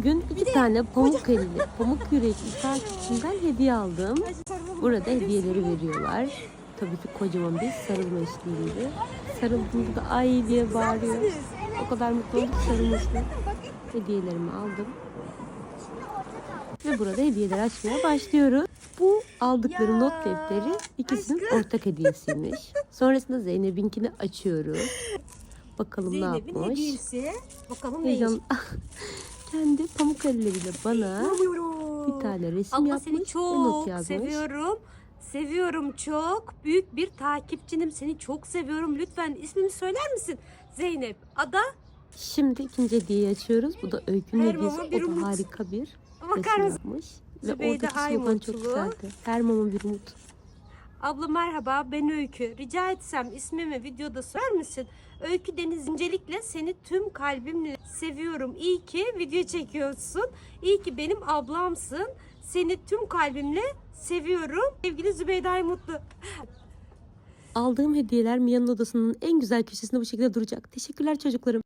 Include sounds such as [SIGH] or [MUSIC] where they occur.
Bugün iki tane pamuk elli, pamuk yürekli takipçimden hediye aldım. Burada hediyeleri veriyorlar. Tabii ki kocaman bir sarılma eşliğinde. Sarıldığında da ay diye bağırıyor. O kadar mutlu olduk sarılmasına. Hediyelerimi aldım. Ve burada hediyeler açmaya başlıyoruz. Bu aldıkları not defteri ikisinin ortak hediyesiymiş. Sonrasında Zeynep'inkini açıyoruz. Bakalım ne Zeynep'in yapmış. hediyesi. Bakalım. Heyecan... Kendi [LAUGHS] pamuk elleriyle bana bir tane resim Abla yapmış seni çok yazmış. seviyorum. Seviyorum çok. Büyük bir takipçinim. Seni çok seviyorum. Lütfen ismini söyler misin? Zeynep. Ada. Şimdi ikinci hediyeyi açıyoruz. Bu da Öykü'nün Her hediyesi. mama bir O da umut. harika bir Bakar resim mısın? yapmış. Ve Zübeyde oradaki slogan çok güzeldi. Her mama bir umut. Abla merhaba ben Öykü. Rica etsem ismimi videoda söyler misin? Öykü Deniz incelikle seni tüm kalbimle seviyorum. İyi ki video çekiyorsun. İyi ki benim ablamsın. Seni tüm kalbimle seviyorum. Sevgili Zübeyde Mutlu. Aldığım hediyeler Mia'nın odasının en güzel köşesinde bu şekilde duracak. Teşekkürler çocuklarım.